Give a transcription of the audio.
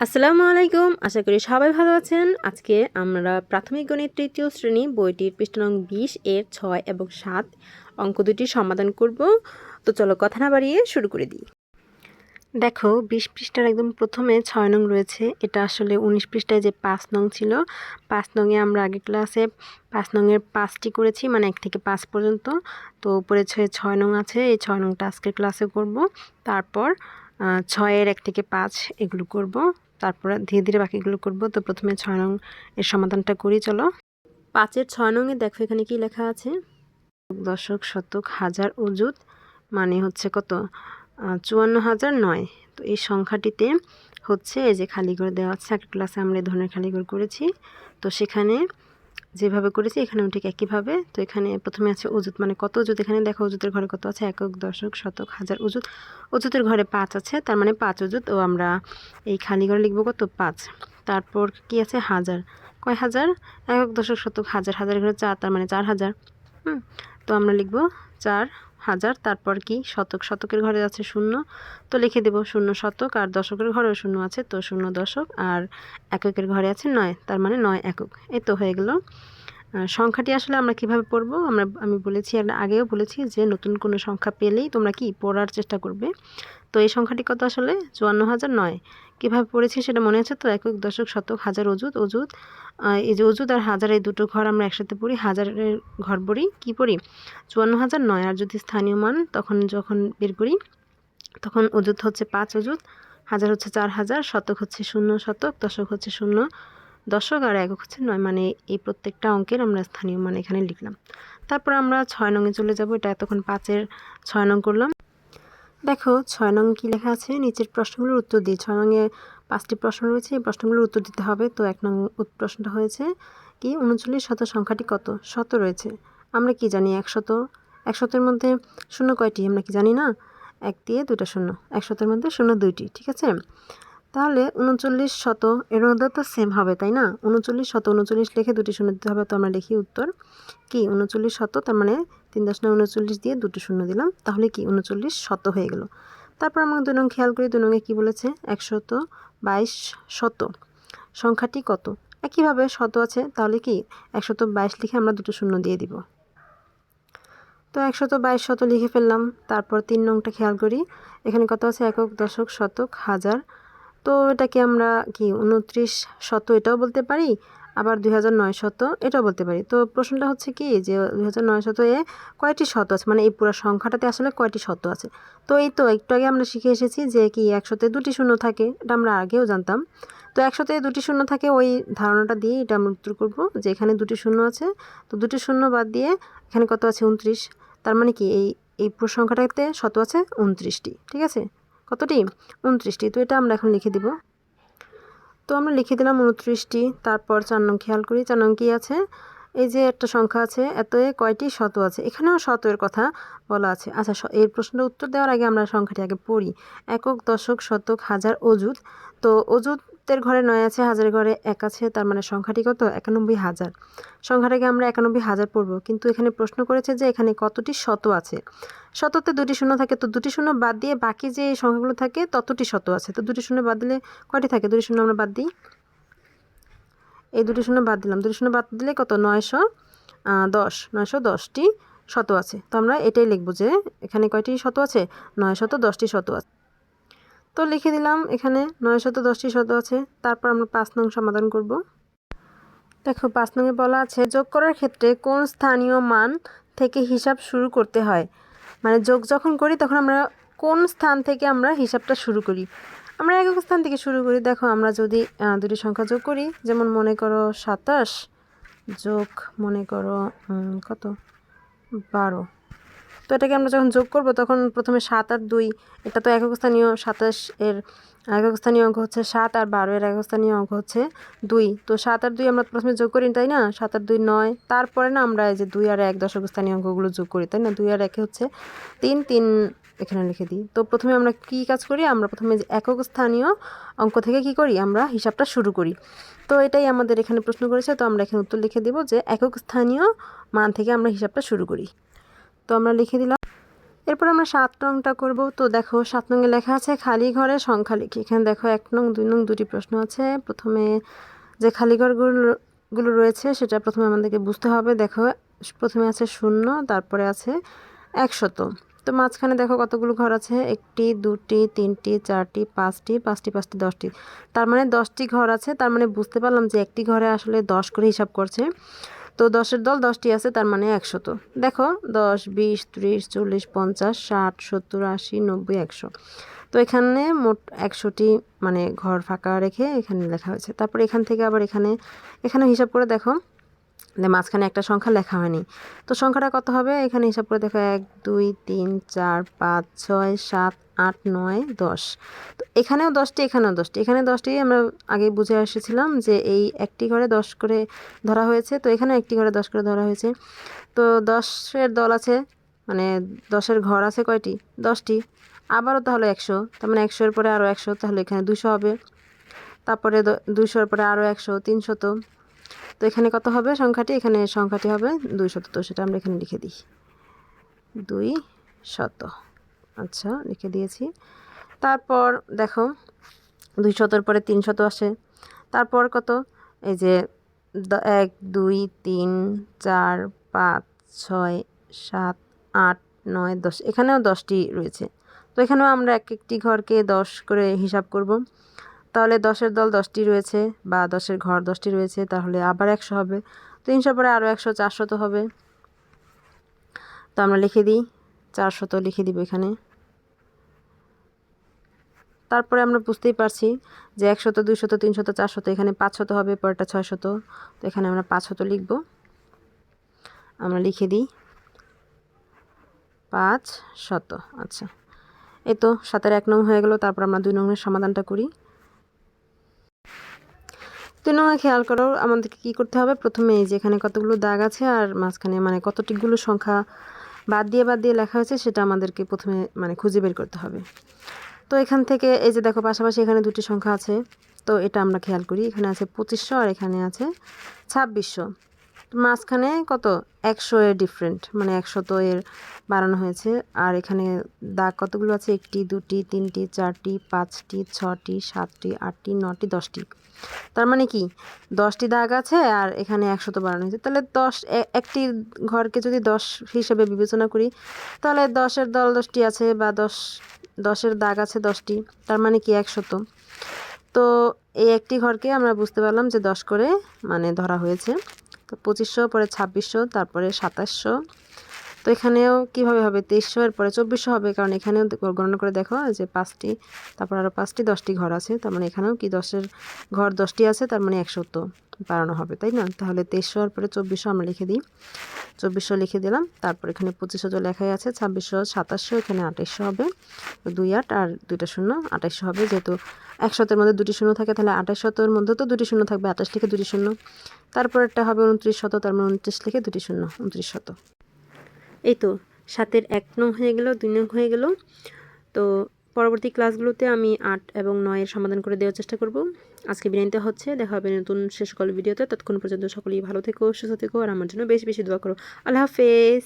আসসালামু আলাইকুম, আশা করি সবাই ভালো আছেন। আজকে আমরা প্রাথমিক গণিত তৃতীয় শ্রেণি বইটির পৃষ্ঠ নং বিশ এর ছয় এবং সাত অঙ্ক দুটি সমাধান করব। তো চলো কথা না বাড়িয়ে শুরু করে দিই। দেখো, বিশ পৃষ্ঠার একদম প্রথমে ছয় নং রয়েছে। এটা আসলে উনিশ পৃষ্ঠায় যে পাঁচ নং ছিল, পাঁচ নংয়ে আমরা আগের ক্লাসে পাঁচ নংয়ের পাঁচটি করেছি মানে এক থেকে পাঁচ পর্যন্ত। তো উপরে ছয় ছয় নং আছে, এই ছয় নংটা আজকের ক্লাসে করব। তারপর ছয়ের এক থেকে পাঁচ এগুলো করব। তারপরে ধীরে ধীরে বাকিগুলো করব। তো প্রথমে ছয় নং এর সমাধানটা করি, চলো। পাঁচের ছয় নং এ দেখো এখানে কি লেখা আছে। দশক, শতক, হাজার ওজুত মানে হচ্ছে কত? চুয়ান্ন হাজার নয়। তো এই সংখ্যাটিতে হচ্ছে এই যে খালি করে দেওয়া আছে, একটা ক্লাসে আমরা এই ধরনের খালি করে করেছি। তো সেখানে যেভাবে করেছি এখানেও ঠিক একইভাবে। তো এখানে প্রথমে আছে উজুত মানে কত উজুত এখানে দেখো ওজুতের ঘরে কত আছে? একক, দশক, শতক, হাজার উজুত অজুতের ঘরে পাঁচ আছে, তার মানে পাঁচ উজুত ও আমরা এই খালি ঘরে লিখব কত? পাঁচ। তারপর কি আছে? হাজার। কয় হাজার? একক, দশক, শতক, হাজার। হাজার ঘরে চার, তার মানে চার হাজার। হুম? তো আমরা লিখব চার হাজার, তারপর কি শতক, শতকের ঘরে আছে শূন্য। তো লিখে দেব শূন্য শতক, আর দশকের ঘরেও শূন্য আছে, তো শূন্য দশক, আর এককের ঘরে আছে নয়, তার মানে নয় একক। এই তো হয়ে গেল। সংখ্যাটি আসলে আমরা কীভাবে পড়ব? আমরা, আমি বলেছি আগেও বলেছি যে নতুন কোনো সংখ্যা পেলেই তোমরা কি পড়ার চেষ্টা করবে? তো এই সংখ্যাটি কত আসলে? চুয়ান্ন হাজার নয়। কীভাবে পড়েছি সেটা মনে আছে তো? একক, দশক, শতক, হাজার অজুত অজুত এই যে অজুত আর হাজার, এই দুটো ঘর আমরা একসাথে পড়ি, হাজারের ঘর পড়ি, কী পড়ি? চুয়ান্ন হাজার নয়। আর যদি স্থানীয় মান, তখন যখন বের করি, তখন অজুত হচ্ছে পাঁচ অজুত হাজার হচ্ছে চার হাজার, শতক হচ্ছে শূন্য শতক, দশক হচ্ছে শূন্য দশক আর একক হচ্ছে নয় মানে এই প্রত্যেকটা অঙ্কের আমরা স্থানীয় মান এখানে লিখলাম। তারপর আমরা ছয় নঙে চলে যাব, এটা এতক্ষণ পাঁচের ছয় নং করলাম। দেখো, ছয় নং কী লেখা আছে? নিচের প্রশ্নগুলোর উত্তর দিই ছয় নঙে পাঁচটি প্রশ্ন রয়েছে, এই প্রশ্নগুলোর উত্তর দিতে হবে। তো এক নং প্রশ্নটা হয়েছে কি, উনচল্লিশ শত সংখ্যাটি কত? শত রয়েছে। আমরা কি জানি? একশত একশতের মধ্যে শূন্য কয়টি? আমরা কি জানি না? এক দিয়ে দুটা শূন্য। একশতের মধ্যে শূন্য দুইটি, ঠিক আছে? তাহলে উনচল্লিশ শত এর মধ্যে তো সেম হবে, তাই না? উনচল্লিশ শত, উনচল্লিশ লিখে দুটি শূন্য দিতে হবে, তো আমরা লিখি উত্তর। কি? উনচল্লিশ শত, তার মানে তিন দশ নয় উনচল্লিশ দিয়ে দুটো শূন্য দিলাম, তাহলে কি? উনচল্লিশ শত হয়ে গেল। তারপর আমরা দুই নং খেয়াল করি, দুই নঙ্গে কী বলেছে? একশত বাইশ শত। সংখ্যাটি কত? একইভাবে শত আছে, তাহলে কি? একশত বাইশ লিখে আমরা দুটো শূন্য দিয়ে দিব। তো একশত বাইশ শত লিখে ফেললাম, তারপর তিন নংটা খেয়াল করি, এখানে কত আছে? একক দশক শতক হাজার তো এটাকে আমরা কি উনত্রিশ শত এটাও বলতে পারি, আবার দুই হাজার নয় শত এটাও বলতে পারি। তো প্রশ্নটা হচ্ছে কি যে দুই হাজার নয় শত এ কয়টি শত আছে? মানে এই পুরো সংখ্যাটাতে আসলে কয়টি শত আছে? তো এই তো একটু আগে আমরা শিখে এসেছি যে কি একশোতে দুটি শূন্য থাকে, এটা আমরা আগেও জানতাম। তো একশোতে দুটি শূন্য থাকে, ওই ধারণাটা দিয়ে এটা আমরা উত্তর করব যে এখানে দুটি শূন্য আছে। তো দুটি শূন্য বাদ দিয়ে এখানে কত আছে? উনত্রিশ। তার মানে কি এই এই পুরো সংখ্যাটাতে শত আছে উনত্রিশটি, ঠিক আছে? কতটি? উনত্রিশটি। তো এটা আমরা এখন লিখে দিব। তো আমরা লিখে দিলাম উনত্রিশটি। তারপর চার নং খেয়াল করি। চার নং কী আছে? এই যে একটা সংখ্যা আছে, এত কয়টি শত আছে? এখানেও শতের কথা বলা আছে। আচ্ছা এর প্রশ্নের উত্তর দেওয়ার আগে আমরা সংখ্যাটি আগে পড়ি। একক, দশক, শতক, হাজার, অযুত। তো অযুতের ঘরে নয় আছে হাজারের ঘরে এক আছে, তার মানে সংখ্যাটি কত? একানব্বই হাজার। সংখ্যাটাকে আমরা একানব্বই হাজার পড়ব। কিন্তু এখানে প্রশ্ন করেছে যে এখানে কতটি শত আছে? শততে দুটি শূন্য থাকে, তো দুটি শূন্য বাদ দিয়ে বাকি যে সংখ্যাগুলো থাকে, ততটি শত আছে। তো দুটি শূন্য বাদ দিলে কয়টি থাকে? দুটি শূন্য আমরা বাদ দিই। এই দুটি শূন্য বাদ দিলাম। দুটি শূন্য বাদ দিলে কত? নয়শো দশ। নয়শো দশটি শত আছে। তো আমরা এটাই লিখব যে এখানে কয়টি শত আছে? নয় শত দশটি শত আছে। তো লিখে দিলাম, এখানে নয় শত দশটি শত আছে, তারপর আমরা পাঁচ নং সমাধান করব। দেখো, পাঁচ নংয়ে বলা আছে, যোগ করার ক্ষেত্রে কোন স্থানীয় মান থেকে হিসাব শুরু করতে হয়? মানে যোগ যখন করি, তখন আমরা কোন স্থান থেকে আমরা হিসাবটা শুরু করি? আমরা একক স্থান থেকে শুরু করি। দেখো, আমরা যদি দুটি সংখ্যা যোগ করি, যেমন মনে করো সাতাশ, যোগ মনে করো কত? বারো। তো এটাকে আমরা যখন যোগ করব, তখন প্রথমে সাত আর দুই, এটা তো একক স্থানীয় সাতাশ এর একক স্থানীয় অঙ্ক হচ্ছে সাত আর বারো এর একক স্থানীয় অঙ্ক হচ্ছে দুই। তো সাত আর দুই আমরা প্রথমে যোগ করি, তাই না? সাত আর দুই নয়। তারপরে না আমরা এই যে দুই আর এক দশক স্থানীয় অঙ্কগুলো যোগ করি, তাই না? দুই আর একে হচ্ছে তিন তিন এখানে লিখে দিই। তো প্রথমে আমরা কি কাজ করি? আমরা প্রথমে যে একক স্থানীয় অঙ্ক থেকে কি করি? আমরা হিসাবটা শুরু করি। তো এটাই আমাদের এখানে প্রশ্ন করেছে, তো আমরা এখানে উত্তর লিখে দিব যে একক স্থানীয় মান থেকে আমরা হিসাবটা শুরু করি। তো আমরা লিখে দিলাম। এরপর আমরা সাত নংটা করব। তো দেখো, সাত নংয়ে লেখা আছে, খালি ঘরে সংখ্যা লিখি। এখানে দেখো এক নং, দুই নং, দুটি প্রশ্ন আছে। প্রথমে যে খালি ঘরগুলো গুলো রয়েছে, সেটা প্রথমে আমাদেরকে বুঝতে হবে। দেখো, প্রথমে আছে শূন্য, তারপরে আছে একশত। তো মাঝখানে দেখো কতগুলো ঘর আছে? একটি, দুটি, তিনটি, চারটি, পাঁচটি পাঁচটি পাঁচটি, দশটি। তার মানে দশটি ঘর আছে। তার মানে বুঝতে পারলাম যে একটি ঘরে আসলে দশ করে হিসাব করছে। তো দশের দল দশটি আছে, তার মানে একশত। দেখো, দশ, বিশ, ত্রিশ, চল্লিশ, পঞ্চাশ, ষাট, সত্তর, আশি, নব্বই, একশো। তো এখানে মোট একশোটি মানে ঘর ফাঁকা রেখে এখানে লেখা হয়েছে। তারপর এখান থেকে আবার এখানে এখানে হিসাব করে দেখো মাঝখানে একটা সংখ্যা লেখা হয়নি। তো সংখ্যাটা কত হবে? এখানে হিসাব করে দেখো, এক, দুই, তিন, চার, পাঁচ, ছয়, সাত, আট, নয়, দশ। এখানেও দশটি এখানেও দশটি। এখানে দশটি আমরা আগে বুঝে এসেছিলাম যে এই একটি ঘরে দশ করে ধরা হয়েছে। তো এখানে একটি ঘরে দশ করে ধরা হয়েছে। তো দশের দল আছে মানে দশের ঘর আছে কয়টি? দশটি। আবারও তাহলে একশো। তার মানে একশোর পরে আরও একশো, তাহলে এখানে দুশো হবে। তারপরে দুশোর পরে আরও একশো, তিনশত। তো এখানে কত হবে সংখ্যাটি? এখানে সংখ্যাটি হবে দুই শত তো সেটা আমরা এখানে লিখে দিই। দুই শত আচ্ছা লিখে দিয়েছি। তারপর দেখো, দুই শতর পরে তিন শত আসে। তারপর কত? এই যে এক, দুই, তিন, চার, পাঁচ, ছয়, সাত, আট, নয়, দশ। এখানেও দশটি রয়েছে। তো এখানেও আমরা এক একটি ঘরকে দশ করে হিসাব করব। তাহলে দশের দল দশটি রয়েছে বা দশের ঘর দশটি রয়েছে, তাহলে আবার একশো হবে। তিনশো পরে আরও একশো চারশত হবে। তো আমরা লিখে দিই চারশত লিখে দিব এখানে। তারপরে আমরা বুঝতেই পারছি যে একশত, দুইশত, তিনশত, চারশত, এখানে পাঁচশত হবে, পরেরটা ছয়শত। তো এখানে আমরা পাঁচশত লিখব। আমরা লিখে দিই। পাঁচ শত আচ্ছা। এই তো সাতের এক নং হয়ে গেল, তারপর আমরা দুই নংয়ের সমাধানটা করি। দুই নঙ্গে খেয়াল করো, আমাদেরকে কী করতে হবে? প্রথমে এই যে এখানে কতগুলো দাগ আছে আর মাঝখানে মানে কতটিগুলো সংখ্যা বাদ দিয়ে বাদ দিয়ে লেখা হয়েছে, সেটা আমাদেরকে প্রথমে মানে খুঁজে বের করতে হবে। তো এখান থেকে এই যে দেখো পাশাপাশি এখানে দুটি সংখ্যা আছে। তো এটা আমরা খেয়াল করি, এখানে আছে পঁচিশশো আর এখানে আছে ছাব্বিশশো। মাঝখানে কত? একশো এর ডিফারেন্ট মানে একশো তো এর বাড়ানো হয়েছে। আর এখানে দাগ কতগুলো আছে? একটি, দুটি, তিনটি, চারটি, পাঁচটি, ছটি, সাতটি, আটটি, নটি, দশটি। তার মানে কি? দশটি দাগ আছে আর এখানে একশো তো বাড়ানো হয়েছে। তাহলে দশ একটি ঘরকে যদি দশ হিসেবে বিবেচনা করি, তাহলে দশের দল দশটি আছে বা দশ দশের দাগ আছে দশটি, তার মানে কি একশত? তো এই একটি ঘরকে আমরা বুঝতে পারলাম যে দশ করে মানে ধরা হয়েছে। তো পঁচিশশো, পরে ছাব্বিশশো, তারপরে সাতাশশো তো এখানেও কীভাবে হবে? তেইশশো এর পরে চব্বিশশো হবে, কারণ এখানেও গণনা করে দেখো যে পাঁচটি, তারপর আরও পাঁচটি, দশটি ঘর আছে, তার মানে এখানেও কি দশের ঘর দশটি আছে, তার মানে একশো তো বাড়ানো হবে, তাই না? তাহলে তেইশশো এর পরে চব্বিশশো আমরা লিখে দিই। চব্বিশশো লিখে দিলাম, তারপর এখানে পঁচিশশো তো লেখাই আছে, ছাব্বিশশো, সাতাশশো, এখানে আঠাইশশো হবে দুই আট আর দুইটা শূন্য, আঠাইশশো হবে, যেহেতু একশতের মধ্যে দুটি শূন্য থাকে, তাহলে আঠাশ শতের মধ্যে তো দুটি শূন্য থাকবে, আঠাশ লিখে দুটি শূন্য তারপর একটা হবে উনত্রিশ শত, তার মানে উনত্রিশ লিখে দুটি শূন্য, উনত্রিশ শত। এই তো সাতের এক নং হয়ে গেল, দুই নং হয়ে গেল। তো পরবর্তী ক্লাসগুলোতে আমি আট এবং নয়ের সমাধান করে দেওয়ার চেষ্টা করব। আজকে বিনাইতে হচ্ছে, দেখা হবে নতুন শেষ কল ভিডিওতে। ততক্ষণ পর্যন্ত সকলেই ভালো থেকো, সুস্থ থেকো, আর আমার জন্য বেশি বেশি দোয়া করো। আল্লাহ হাফেজ।